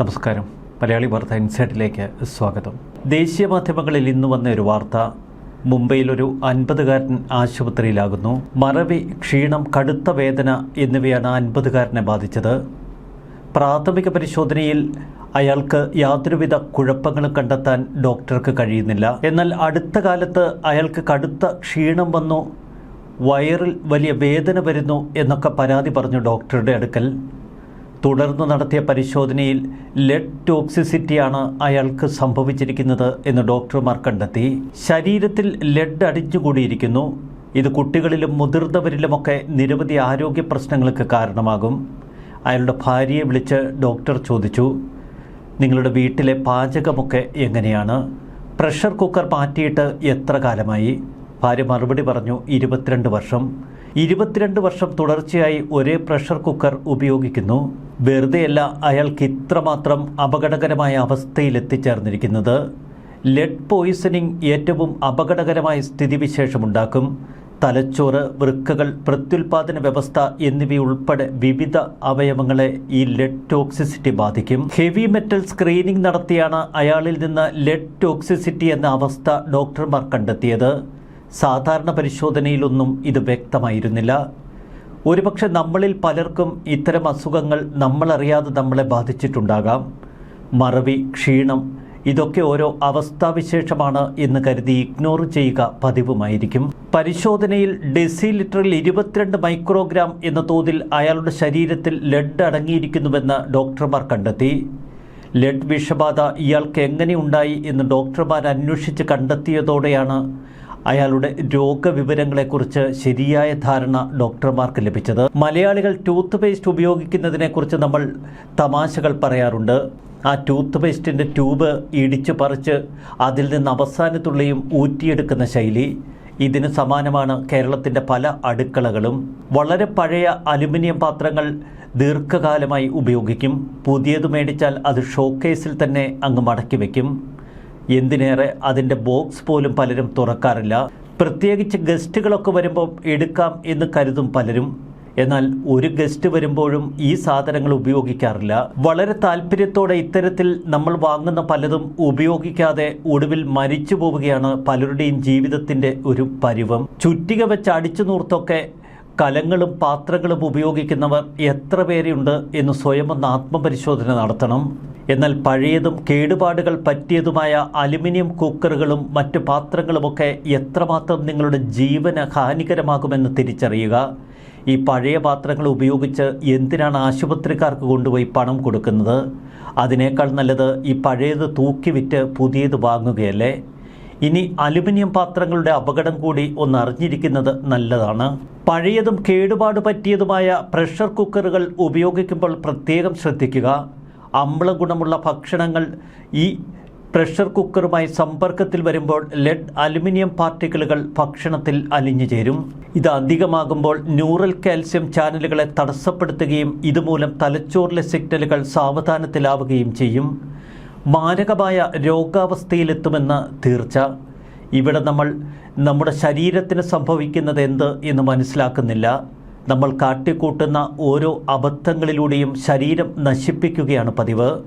നമസ്കാരം. മലയാളി വാർത്ത ഇൻസൈറ്റിലേക്ക് സ്വാഗതം. ദേശീയ മാധ്യമങ്ങളിൽ ഇന്ന് വന്ന ഒരു വാർത്ത മുംബൈയിൽ ഒരു അൻപതുകാരൻ ആശുപത്രിയിലാകുന്നു. മറവി ക്ഷീണം കടുത്ത വേദന എന്നിവയാണ് അൻപതുകാരനെ ബാധിച്ചത്. പ്രാഥമിക പരിശോധനയിൽ അയാൾക്ക് യാതൊരുവിധ കുഴപ്പങ്ങളും കണ്ടെത്താൻ ഡോക്ടർക്ക് കഴിയുന്നില്ല. എന്നാൽ അടുത്ത കാലത്ത് അയാൾക്ക് കടുത്ത ക്ഷീണം വന്നു വയറിൽ വലിയ വേദന വരുന്നു എന്നൊക്കെ പരാതി പറഞ്ഞു ഡോക്ടറുടെ അടുക്കൽ. തുടർന്ന് നടത്തിയ പരിശോധനയിൽ ലെഡ് ടോക്സിസിറ്റിയാണ് അയാൾക്ക് സംഭവിച്ചിരിക്കുന്നത് എന്ന് ഡോക്ടർമാർ കണ്ടെത്തി. ശരീരത്തിൽ ലെഡ് അടിഞ്ഞുകൂടിയിരിക്കുന്നു ഇത് കുട്ടികളിലും മുതിർന്നവരിലുമൊക്കെ നിരവധി ആരോഗ്യ പ്രശ്നങ്ങൾക്ക് കാരണമാകും. അയാളുടെ ഭാര്യയെ വിളിച്ച് ഡോക്ടർ ചോദിച്ചു നിങ്ങളുടെ വീട്ടിലെ പാചകമൊക്കെ എങ്ങനെയാണ്? പ്രഷർ കുക്കർ മാറ്റിയിട്ട് എത്ര കാലമായി? ഭാര്യ മറുപടി പറഞ്ഞു ഇരുപത്തിരണ്ട് വർഷം. ഇരുപത്തിരണ്ട് വർഷം തുടർച്ചയായി ഒരേ പ്രഷർ കുക്കർ ഉപയോഗിക്കുന്നു. വെറുതെയല്ല അയാൾക്ക് ഇത്രമാത്രം അപകടകരമായ അവസ്ഥയിൽ എത്തിച്ചേർന്നിരിക്കുന്നത് ലെഡ് പോയിസണിംഗ് ഏറ്റവും അപകടകരമായ സ്ഥിതിവിശേഷമുണ്ടാക്കും. തലച്ചോറ് വൃക്കകൾ പ്രത്യുൽപാദന വ്യവസ്ഥ എന്നിവയുൾപ്പെടെ വിവിധ അവയവങ്ങളെ ഈ ലെഡ് ടോക്സിസിറ്റി ബാധിക്കും. ഹെവി മെറ്റൽ സ്ക്രീനിംഗ് നടത്തിയാണ് അയാളിൽ നിന്ന് ലെഡ് ടോക്സിസിറ്റി എന്ന അവസ്ഥ ഡോക്ടർമാർ കണ്ടെത്തിയത്. സാധാരണ പരിശോധനയിലൊന്നും ഇത് വ്യക്തമായിരുന്നില്ല. ഒരുപക്ഷെ നമ്മളിൽ പലർക്കും ഇത്തരം അസുഖങ്ങൾ നമ്മളറിയാതെ നമ്മളെ ബാധിച്ചിട്ടുണ്ടാകാം. മറവി ക്ഷീണം ഇതൊക്കെ ഓരോ അവസ്ഥാവിശേഷമാണ് എന്ന് കരുതി ഇഗ്നോർ ചെയ്യുക പതിവുമായിരിക്കും. പരിശോധനയിൽ ഡെസി ലിറ്ററിൽ ഇരുപത്തിരണ്ട് മൈക്രോഗ്രാം എന്ന തോതിൽ അയാളുടെ ശരീരത്തിൽ ലെഡ് അടങ്ങിയിരിക്കുന്നുവെന്ന് ഡോക്ടർമാർ കണ്ടെത്തി. ലെഡ് വിഷബാധ ഇയാൾക്ക് എങ്ങനെ ഉണ്ടായി എന്ന് ഡോക്ടർമാർ അന്വേഷിച്ച് കണ്ടെത്തിയതോടെയാണ് അയാളുടെ രോഗവിവരങ്ങളെക്കുറിച്ച് ശരിയായ ധാരണ ഡോക്ടർമാർക്ക് ലഭിച്ചത്. മലയാളികൾ ടൂത്ത് പേസ്റ്റ് ഉപയോഗിക്കുന്നതിനെക്കുറിച്ച് നമ്മൾ തമാശകൾ പറയാറുണ്ട്. ആ ടൂത്ത് പേസ്റ്റിന്റെ ട്യൂബ് ഇടിച്ചു പറിച്ച് അതിൽ നിന്ന് അവസാനത്തുള്ളിയും ഊറ്റിയെടുക്കുന്ന ശൈലി. ഇതിന് സമാനമാണ് കേരളത്തിന്റെ പല അടുക്കളകളും. വളരെ പഴയ അലുമിനിയം പാത്രങ്ങൾ ദീർഘകാലമായി ഉപയോഗിക്കും. പുതിയത് മേടിച്ചാൽ അത് ഷോക്കേസിൽ തന്നെ അങ്ങ് മടക്കി വയ്ക്കും. എന്തിനേറെ അതിന്റെ ബോക്സ് പോലും പലരും തുറക്കാറില്ല. പ്രത്യേകിച്ച് ഗസ്റ്റുകളൊക്കെ വരുമ്പോൾ എടുക്കാം എന്ന് കരുതും പലരും. എന്നാൽ ഒരു ഗസ്റ്റ് വരുമ്പോഴും ഈ സാധനങ്ങൾ ഉപയോഗിക്കാറില്ല. വളരെ താല്പര്യത്തോടെ ഇത്തരത്തിൽ നമ്മൾ വാങ്ങുന്ന പലതും ഉപയോഗിക്കാതെ ഒടുവിൽ മരിച്ചു പോവുകയാണ് പലരുടെയും ജീവിതത്തിന്റെ ഒരു പരിവം. ചുറ്റിക വെച്ച് അടിച്ചു നൂർത്തൊക്കെ കലങ്ങളും പാത്രങ്ങളും ഉപയോഗിക്കുന്നവർ എത്ര പേരുണ്ട് എന്ന് സ്വയം ഒന്ന് ആത്മപരിശോധന നടത്തണം. എന്നാൽ പഴയതും കേടുപാടുകൾ പറ്റിയതുമായ അലുമിനിയം കുക്കറുകളും മറ്റു പാത്രങ്ങളുമൊക്കെ എത്രമാത്രം നിങ്ങളുടെ ജീവന് ഹാനികരമാകുമെന്ന് തിരിച്ചറിയുക. ഈ പഴയ പാത്രങ്ങൾ ഉപയോഗിച്ച് എന്തിനാണ് ആശുപത്രിക്കാർക്ക് കൊണ്ടുപോയി പണം കൊടുക്കുന്നത്? അതിനേക്കാൾ നല്ലത് ഈ പഴയത് തൂക്കി വിറ്റ് പുതിയത് വാങ്ങുകയല്ലേ? ഇനി അലുമിനിയം പാത്രങ്ങളുടെ അപകടം കൂടി ഒന്ന് അറിഞ്ഞിരിക്കുന്നത് നല്ലതാണ്. പഴയതും കേടുപാട് പറ്റിയതുമായ പ്രഷർ കുക്കറുകൾ ഉപയോഗിക്കുമ്പോൾ പ്രത്യേകം ശ്രദ്ധിക്കുക. അമ്ല ഗുണമുള്ള ഭക്ഷണങ്ങൾ ഈ പ്രഷർ കുക്കറുമായി സമ്പർക്കത്തിൽ വരുമ്പോൾ ലെഡ് അലുമിനിയം പാർട്ടിക്കിളുകൾ ഭക്ഷണത്തിൽ അലിഞ്ഞു ചേരും. ഇത് അധികമാകുമ്പോൾ ന്യൂറൽ കാൽസ്യം ചാനലുകളെ തടസ്സപ്പെടുത്തുകയും ഇതുമൂലം തലച്ചോറിലെ സിഗ്നലുകൾ സാവധാനത്തിലാവുകയും ചെയ്യും. മാരകമായ രോഗാവസ്ഥയിലെത്തുമെന്ന് തീർച്ച. ഇവിടെ നമ്മൾ നമ്മുടെ ശരീരത്തിന് സംഭവിക്കുന്നത് എന്ത് എന്ന് മനസ്സിലാക്കുന്നില്ല. നമ്മൾ കാട്ടിക്കൂട്ടുന്ന ഓരോ അബദ്ധങ്ങളിലൂടെയും ശരീരം നശിപ്പിക്കുകയാണ് പതിവ്.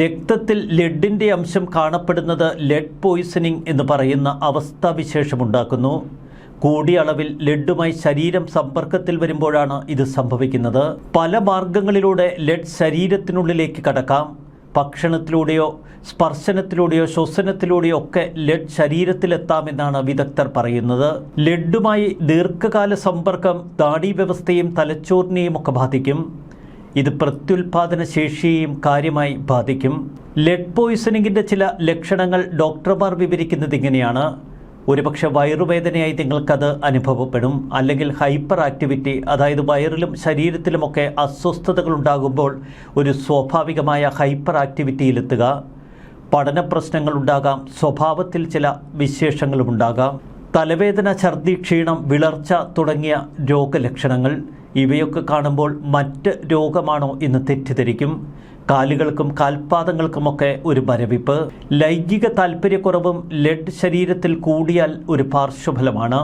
രക്തത്തിൽ ലെഡിന്റെ അംശം കാണപ്പെടുന്നത് ലെഡ് പോയിസണിംഗ് എന്ന് പറയുന്ന അവസ്ഥാവിശേഷമുണ്ടാക്കുന്നു. കൂടിയ അളവിൽ ലെഡുമായി ശരീരം സമ്പർക്കത്തിൽ വരുമ്പോഴാണ് ഇത് സംഭവിക്കുന്നത്. പല മാർഗങ്ങളിലൂടെ ലെഡ് ശരീരത്തിനുള്ളിലേക്ക് കടക്കാം. ഭക്ഷണത്തിലൂടെയോ സ്പർശനത്തിലൂടെയോ ശ്വസനത്തിലൂടെയോ ഒക്കെ ലഡ് ശരീരത്തിലെത്താമെന്നാണ് വിദഗ്ധർ പറയുന്നത്. ലഡുമായി ദീർഘകാല സമ്പർക്കം നാഡീവ്യവസ്ഥയും തലച്ചോറിനെയും ഒക്കെ ബാധിക്കും. ഇത് പ്രത്യുൽപാദന ശേഷിയെയും കാര്യമായി ബാധിക്കും. ലഡ് പോയിസണിങ്ങിന്റെ ചില ലക്ഷണങ്ങൾ ഡോക്ടർമാർ വിവരിക്കുന്നത് ഇങ്ങനെയാണ്. ഒരുപക്ഷെ വയറുവേദനയായി നിങ്ങൾക്കത് അനുഭവപ്പെടും. അല്ലെങ്കിൽ ഹൈപ്പർ ആക്ടിവിറ്റി അതായത് വയറിലും ശരീരത്തിലുമൊക്കെ അസ്വസ്ഥതകൾ ഉണ്ടാകുമ്പോൾ ഒരു സ്വാഭാവികമായ ഹൈപ്പർ ആക്ടിവിറ്റിയിലെത്തുക പഠന പ്രശ്നങ്ങളുണ്ടാകാം സ്വഭാവത്തിൽ ചില വിശേഷങ്ങളും ഉണ്ടാകാം. തലവേദന ഛർദി ക്ഷീണം വിളർച്ച തുടങ്ങിയ രോഗലക്ഷണങ്ങൾ. ഇവയൊക്കെ കാണുമ്പോൾ മറ്റ് രോഗമാണോ എന്ന് തെറ്റിദ്ധരിക്കും. കാലുകൾക്കും കാൽപാദങ്ങൾക്കുമൊക്കെ ഒരു മരവിപ്പ് ലൈംഗിക താല്പര്യക്കുറവും ലെഡ് ശരീരത്തിൽ കൂടിയാൽ ഒരു പാർശ്വഫലമാണ്.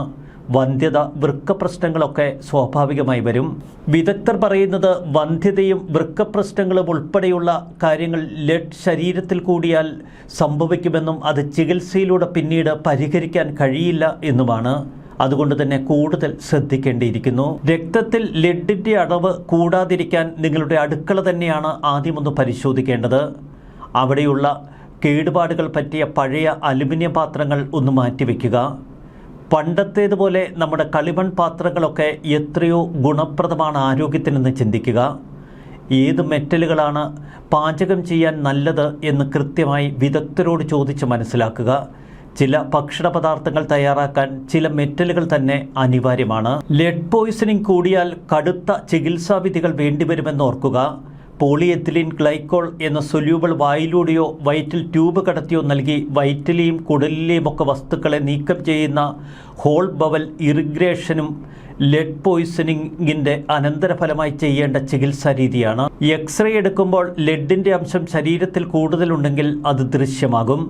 വന്ധ്യത വൃക്ക പ്രശ്നങ്ങളൊക്കെ സ്വാഭാവികമായി വരും. വിദഗ്ധർ പറയുന്നത് വന്ധ്യതയും വൃക്ക പ്രശ്നങ്ങളും ഉൾപ്പെടെയുള്ള കാര്യങ്ങൾ ലഡ് ശരീരത്തിൽ കൂടിയാൽ സംഭവിക്കുമെന്നും അത് ചികിത്സയിലൂടെ പിന്നീട് പരിഹരിക്കാൻ കഴിയില്ല എന്നുമാണ്. അതുകൊണ്ട് തന്നെ കൂടുതൽ ശ്രദ്ധിക്കേണ്ടിയിരിക്കുന്നു. രക്തത്തിൽ ലെഡിന്റെ അളവ് കൂടാതിരിക്കാൻ നിങ്ങളുടെ അടുക്കള തന്നെയാണ് ആദ്യമൊന്ന് പരിശോധിക്കേണ്ടത്. അവിടെയുള്ള കേടുപാടുകൾ പറ്റിയ പഴയ അലുമിനിയം പാത്രങ്ങൾ ഒന്ന് മാറ്റിവെക്കുക. പണ്ടത്തേതുപോലെ നമ്മുടെ കളിമൺ പാത്രങ്ങളൊക്കെ എത്രയോ ഗുണപ്രദമാണ് ആരോഗ്യത്തിനെന്ന് ചിന്തിക്കുക. ഏത് മെറ്റലുകളാണ് പാചകം ചെയ്യാൻ നല്ലത് എന്ന് കൃത്യമായി വിദഗ്ധരോട് ചോദിച്ച് മനസ്സിലാക്കുക. ചില ഭക്ഷണ പദാർത്ഥങ്ങൾ തയ്യാറാക്കാൻ ചില മെറ്റലുകൾ തന്നെ അനിവാര്യമാണ്. ലെഡ് പോയിസണിംഗ് കൂടിയാൽ കടുത്ത ചികിത്സാവിധികൾ വേണ്ടിവരുമെന്ന് ഓർക്കുക. പോളിയെത്തിലിൻ ഗ്ലൈക്കോൾ എന്ന സൊല്യൂബിൾ വായിലൂടെയോ വയറ്റിൽ ട്യൂബ് കടത്തിയോ നൽകി വയറ്റിലെയും കുടലിലെയും ഒക്കെ വസ്തുക്കളെ നീക്കം ചെയ്യുന്ന ഹോൾ ബവൽ ഇറിഗ്രേഷനും ലെഡ് പോയിസണിങ്ങിന്റെ അനന്തരഫലമായി ചെയ്യേണ്ട ചികിത്സാ രീതിയാണ്. എക്സ്റേ എടുക്കുമ്പോൾ ലെഡിന്റെ അംശം ശരീരത്തിൽ കൂടുതലുണ്ടെങ്കിൽ അത് ദൃശ്യമാകും.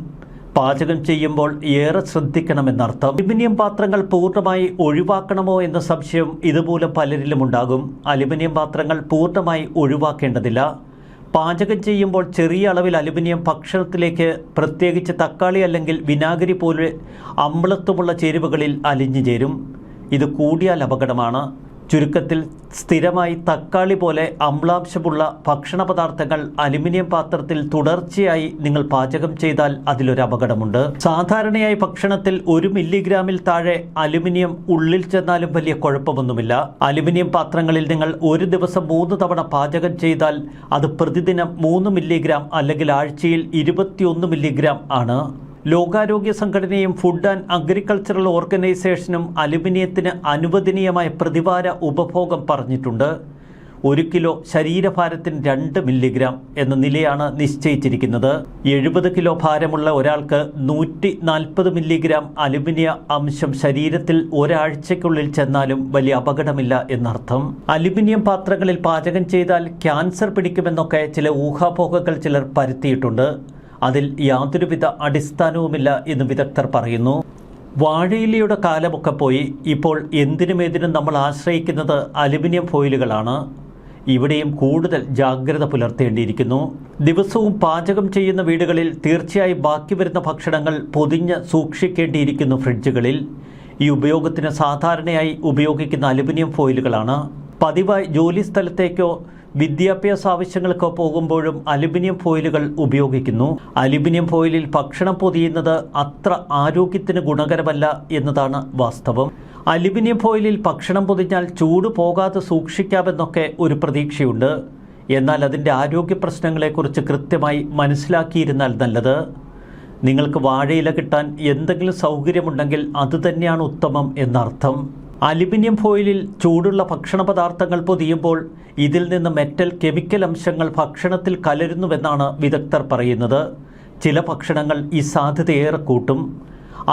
പാചകം ചെയ്യുമ്പോൾ ഏറെ ശ്രദ്ധിക്കണമെന്നർത്ഥം. അലുമിനിയം പാത്രങ്ങൾ പൂർണമായി ഒഴിവാക്കണമോ എന്ന സംശയം ഇതുമൂലം പലരിലും ഉണ്ടാകും. അലുമിനിയം പാത്രങ്ങൾ പൂർണമായി ഒഴിവാക്കേണ്ടതില്ല. പാചകം ചെയ്യുമ്പോൾ ചെറിയ അളവിൽ അലുമിനിയം ഭക്ഷണത്തിലേക്ക് പ്രത്യേകിച്ച് തക്കാളി അല്ലെങ്കിൽ വിനാഗിരി പോലെ അമ്ലത്വമുള്ള ചേരുവകളിൽ അലിഞ്ഞു ചേരും. ഇത് കൂടിയാൽ അപകടമാണ്. ചുരുക്കത്തിൽ സ്ഥിരമായി തക്കാളി പോലെ അമ്ലാംശമുള്ള ഭക്ഷണ പദാർത്ഥങ്ങൾ അലുമിനിയം പാത്രത്തിൽ തുടർച്ചയായി നിങ്ങൾ പാചകം ചെയ്താൽ അതിലൊരു അപകടമുണ്ട്. സാധാരണയായി ഭക്ഷണത്തിൽ ഒരു മില്ലിഗ്രാമിൽ താഴെ അലുമിനിയം ഉള്ളിൽ ചെന്നാലും വലിയ കുഴപ്പമൊന്നുമില്ല. അലുമിനിയം പാത്രങ്ങളിൽ നിങ്ങൾ ഒരു ദിവസം മൂന്ന് തവണ പാചകം ചെയ്താൽ അത് പ്രതിദിനം മൂന്ന് മില്ലിഗ്രാം അല്ലെങ്കിൽ ആഴ്ചയിൽ ഇരുപത്തിയൊന്ന് മില്ലിഗ്രാം ആണ്. ലോകാരോഗ്യ സംഘടനയും ഫുഡ് ആൻഡ് അഗ്രികൾച്ചറൽ ഓർഗനൈസേഷനും അലുമിനിയത്തിന് അനുവദനീയമായ പ്രതിവാര ഉപഭോഗം പറഞ്ഞിട്ടുണ്ട്. ഒരു കിലോ ശരീരഭാരത്തിന് രണ്ട് മില്ലിഗ്രാം എന്ന നിലയാണ് നിശ്ചയിച്ചിരിക്കുന്നത്. എഴുപത് കിലോ ഭാരമുള്ള ഒരാൾക്ക് നൂറ്റി നാൽപ്പത് മില്ലിഗ്രാം അലുമിനിയ അംശം ശരീരത്തിൽ ഒരാഴ്ചയ്ക്കുള്ളിൽ ചെന്നാലും വലിയ അപകടമില്ല എന്നർത്ഥം. അലുമിനിയം പാത്രങ്ങളിൽ പാചകം ചെയ്താൽ ക്യാൻസർ പിടിക്കുമെന്നൊക്കെ ചില ഊഹാപോഹങ്ങൾ ചിലർ പരത്തിയിട്ടുണ്ട്. അതിൽ യാതൊരുവിധ അടിസ്ഥാനവുമില്ല എന്ന് വിദഗ്ധർ പറയുന്നു. വാഴയിലയുടെ കാലമൊക്കെ പോയി ഇപ്പോൾ എന്തിനും നമ്മൾ ആശ്രയിക്കുന്നത് അലുമിനിയം ഫോയിലുകളാണ്. ഇവിടെയും കൂടുതൽ ജാഗ്രത പുലർത്തേണ്ടിയിരിക്കുന്നു. ദിവസവും പാചകം ചെയ്യുന്ന വീടുകളിൽ തീർച്ചയായും ബാക്കി വരുന്ന ഭക്ഷണങ്ങൾ പൊതിഞ്ഞ് സൂക്ഷിക്കേണ്ടിയിരിക്കുന്നു ഫ്രിഡ്ജുകളിൽ. ഈ ഉപയോഗത്തിന് സാധാരണയായി ഉപയോഗിക്കുന്ന അലുമിനിയം ഫോയിലുകളാണ്. പതിവായി ജോലി സ്ഥലത്തേക്കോ വിദ്യാഭ്യാസ ആവശ്യങ്ങൾക്ക് പോകുമ്പോഴും അലുമിനിയം ഫോയിലുകൾ ഉപയോഗിക്കുന്നു. അലുമിനിയം ഫോയിലിൽ ഭക്ഷണം പൊതിയുന്നത് അത്ര ആരോഗ്യത്തിന് ഗുണകരമല്ല എന്നതാണ് വാസ്തവം. അലുമിനിയം ഫോയിലിൽ ഭക്ഷണം പൊതിഞ്ഞാൽ ചൂട് പോകാതെ സൂക്ഷിക്കാമെന്നൊക്കെ ഒരു പ്രതീക്ഷയുണ്ട്. എന്നാൽ അതിന്റെ ആരോഗ്യ പ്രശ്നങ്ങളെക്കുറിച്ച് കൃത്യമായി മനസ്സിലാക്കിയിരുന്നാൽ നല്ലത്. നിങ്ങൾക്ക് വാഴയില കിട്ടാൻ എന്തെങ്കിലും സൗകര്യമുണ്ടെങ്കിൽ അതുതന്നെയാണ് ഉത്തമം എന്നർത്ഥം. അലുമിനിയം ഫോയിലിൽ ചൂടുള്ള ഭക്ഷണ പദാർത്ഥങ്ങൾ പൊതിയുമ്പോൾ ഇതിൽ നിന്ന് മെറ്റൽ കെമിക്കൽ അംശങ്ങൾ ഭക്ഷണത്തിൽ കലരുന്നുവെന്നാണ് വിദഗ്ധർ പറയുന്നത്. ചില ഭക്ഷണങ്ങൾ ഈ സാധ്യതയേറെ കൂട്ടും.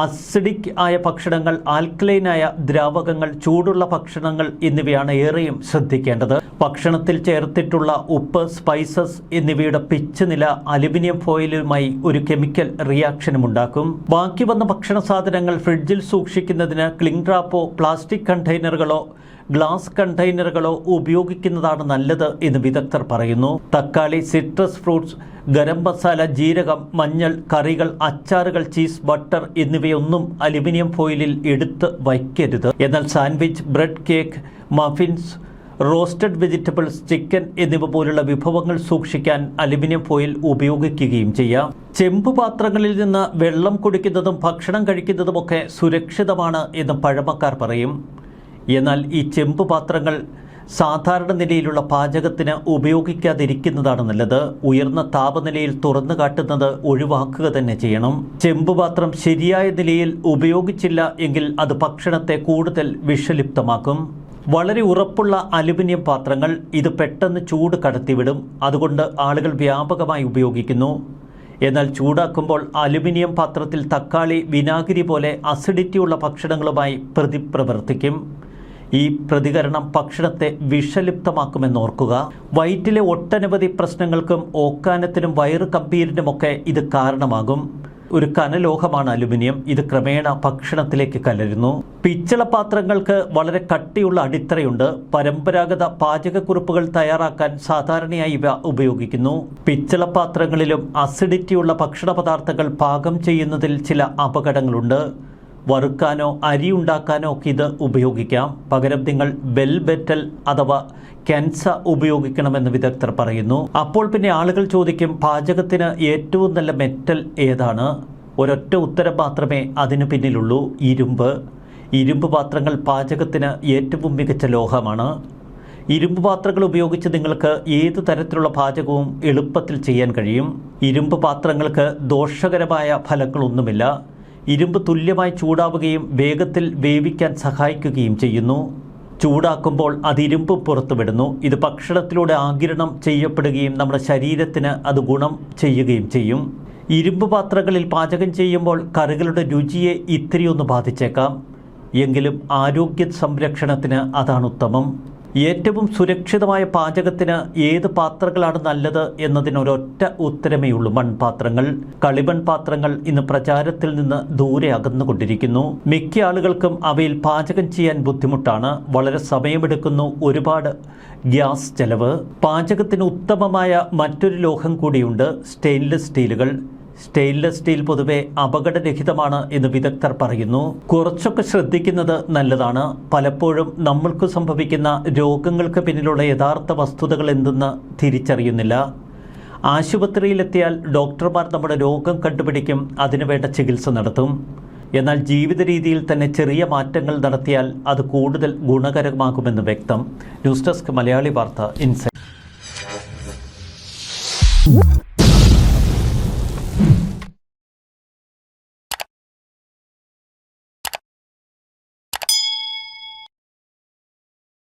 അസിഡിക് ആയ ഭക്ഷണങ്ങൾ ആൽക്കലൈനായ ദ്രാവകങ്ങൾ ചൂടുള്ള ഭക്ഷണങ്ങൾ എന്നിവയാണ് ഏറെയും ശ്രദ്ധിക്കേണ്ടത്. ഭക്ഷണത്തിൽ ചേർത്തിട്ടുള്ള ഉപ്പ് സ്പൈസസ് എന്നിവയുടെ പിച്ച് നില അലുമിനിയം ഫോയിലുമായി ഒരു കെമിക്കൽ റിയാക്ഷനും ഉണ്ടാക്കും. ബാക്കി വന്ന ഭക്ഷണ സാധനങ്ങൾ ഫ്രിഡ്ജിൽ സൂക്ഷിക്കുന്നതിന് ക്ലിംഗ് ട്രാപ്പോ പ്ലാസ്റ്റിക് കണ്ടെയ്നറുകളോ ഗ്ലാസ് കണ്ടെയ്നറുകളോ ഉപയോഗിക്കുന്നതാണ് നല്ലത് എന്ന് വിദഗ്ധർ പറയുന്നു. തക്കാളി സിട്രസ് ഫ്രൂട്ട്സ് ഗരം മസാല ജീരകം മഞ്ഞൾ കറികൾ അച്ചാറുകൾ ചീസ് ബട്ടർ എന്നിവയൊന്നും അലുമിനിയം ഫോയിലിൽ എടുത്ത് വയ്ക്കരുത്. എന്നാൽ sandwich bread cake muffins roasted vegetables chicken എന്നിവ പോലുള്ള വിഭവങ്ങൾ സൂക്ഷിക്കാൻ അലുമിനിയം ഫോയിൽ ഉപയോഗിക്കുകയും ചെയ്യാം. ചെമ്പ് പാത്രങ്ങളിൽ നിന്ന് വെള്ളം കുടിക്കുന്നതും ഭക്ഷണം കഴിക്കുന്നതുമൊക്കെ സുരക്ഷിതമാണ് എന്ന് പഴമക്കാർ പറയും. എന്നാൽ ഈ ചെമ്പ് പാത്രങ്ങൾ സാധാരണ നിലയിലുള്ള പാചകത്തിന് ഉപയോഗിക്കാതിരിക്കുന്നതാണ് നല്ലത്. ഉയർന്ന താപനിലയിൽ തുറന്നു കാട്ടുന്നത് ഒഴിവാക്കുക തന്നെ ചെയ്യണം. ചെമ്പ് പാത്രം ശരിയായ നിലയിൽ ഉപയോഗിച്ചില്ല എങ്കിൽ അത് ഭക്ഷണത്തെ കൂടുതൽ വിഷലിപ്തമാക്കും. വളരെ ഉറപ്പുള്ള അലുമിനിയം പാത്രങ്ങൾ ഇത് പെട്ടെന്ന് ചൂട് കടത്തിവിടും. അതുകൊണ്ട് ആളുകൾ വ്യാപകമായി ഉപയോഗിക്കുന്നു. എന്നാൽ ചൂടാക്കുമ്പോൾ അലുമിനിയം പാത്രത്തിൽ തക്കാളി വിനാഗിരി പോലെ അസിഡിറ്റിയുള്ള ഭക്ഷണങ്ങളുമായി പ്രതിപ്രവർത്തിക്കും. ഈ പ്രതികരണം ഭക്ഷണത്തെ വിഷലിപ്തമാക്കുമെന്ന് ഓർക്കുക. വയറ്റിലെ ഒട്ടനവധി പ്രശ്നങ്ങൾക്കും ഓക്കാനത്തിനും വയറ് കമ്പീരിനുമൊക്കെ ഇത് കാരണമാകും. ഒരു കനലോഹമാണ് അലുമിനിയം. ഇത് ക്രമേണ ഭക്ഷണത്തിലേക്ക് കലരുന്നു. പിച്ചളപാത്രങ്ങൾക്ക് വളരെ കട്ടിയുള്ള അടിത്തറയുണ്ട്. പരമ്പരാഗത പാചകക്കുറിപ്പുകൾ തയ്യാറാക്കാൻ സാധാരണയായി ഇവ ഉപയോഗിക്കുന്നു. പിച്ചളപാത്രങ്ങളിലും അസിഡിറ്റിയുള്ള ഭക്ഷണ പദാർത്ഥങ്ങൾ പാകം ചെയ്യുന്നതിൽ ചില അപകടങ്ങളുണ്ട്. വറുക്കാനോ അരി ഉണ്ടാക്കാനോ ഒക്കെ ഇത് ഉപയോഗിക്കാം. പകരം നിങ്ങൾ ബെൽ ബെറ്റൽ അഥവാ കെൻസ ഉപയോഗിക്കണമെന്ന് വിദഗ്ധർ പറയുന്നു. അപ്പോൾ പിന്നെ ആളുകൾ ചോദിക്കും പാചകത്തിന് ഏറ്റവും നല്ല മെറ്റൽ ഏതാണ്? ഒരൊറ്റ ഉത്തരം മാത്രമേ അതിനു പിന്നിലുള്ളൂ. ഇരുമ്പ്. ഇരുമ്പ് പാത്രങ്ങൾ പാചകത്തിന് ഏറ്റവും മികച്ച ലോഹമാണ്. ഇരുമ്പ് പാത്രങ്ങൾ ഉപയോഗിച്ച് നിങ്ങൾക്ക് ഏത് തരത്തിലുള്ള പാചകവും എളുപ്പത്തിൽ ചെയ്യാൻ കഴിയും. ഇരുമ്പ് പാത്രങ്ങൾക്ക് ദോഷകരമായ ഫലങ്ങളൊന്നുമില്ല. ഇരുമ്പ് തുല്യമായി ചൂടാവുകയും വേഗത്തിൽ വേവിക്കാൻ സഹായിക്കുകയും ചെയ്യുന്നു. ചൂടാക്കുമ്പോൾ അത് ഇരുമ്പ് പുറത്തുവിടുന്നു. ഇത് ഭക്ഷണത്തിലൂടെ ആകിരണം ചെയ്യപ്പെടുകയും നമ്മുടെ ശരീരത്തിന് അത് ഗുണം ചെയ്യുകയും ചെയ്യും. ഇരുമ്പ് പാത്രങ്ങളിൽ പാചകം ചെയ്യുമ്പോൾ കറികളുടെ രുചിയെ ഇത്തിരിയൊന്ന് ബാധിച്ചേക്കാം. എങ്കിലും ആരോഗ്യ സംരക്ഷണത്തിന് അതാണ് ഉത്തമം. ഏറ്റവും സുരക്ഷിതമായ പാചകത്തിന് ഏത് പാത്രങ്ങളാണ് നല്ലത് എന്നതിനൊരൊറ്റ ഉത്തരമേ ഉള്ളൂ മൺപാത്രങ്ങൾ. കളിമൺ പാത്രങ്ങൾ ഇന്ന് പ്രചാരത്തിൽ നിന്ന് ദൂരെ അകന്നുകൊണ്ടിരിക്കുന്നു. മിക്ക ആളുകൾക്കും അവയിൽ പാചകം ചെയ്യാൻ ബുദ്ധിമുട്ടാണ്. വളരെ സമയമെടുക്കുന്നു. ഒരുപാട് ഗ്യാസ് ചെലവ്. പാചകത്തിന് ഉത്തമമായ മറ്റൊരു ലോഹം കൂടിയുണ്ട്. സ്റ്റെയിൻലെസ് സ്റ്റീലുകൾ. സ്റ്റെയിൻലെസ് സ്റ്റീൽ പൊതുവെ അപകടരഹിതമാണ് എന്ന് വിദഗ്ധർ പറയുന്നു. കുറച്ചൊക്കെ ശ്രദ്ധിക്കുന്നത് നല്ലതാണ്. പലപ്പോഴും നമ്മൾക്ക് സംഭവിക്കുന്ന രോഗങ്ങൾക്ക് പിന്നിലുള്ള യഥാർത്ഥ വസ്തുതകൾ എന്തെന്ന് തിരിച്ചറിയുന്നില്ല. ആശുപത്രിയിലെത്തിയാൽ ഡോക്ടർമാർ നമ്മുടെ രോഗം കണ്ടുപിടിക്കും അതിനുവേണ്ട ചികിത്സ നടത്തും. എന്നാൽ ജീവിത രീതിയിൽ തന്നെ ചെറിയ മാറ്റങ്ങൾ നടത്തിയാൽ അത് കൂടുതൽ ഗുണകരമാകുമെന്ന് വ്യക്തം. ന്യൂസ് ഡെസ്ക് മലയാളി വാർത്ത ഇൻസൈറ്റ്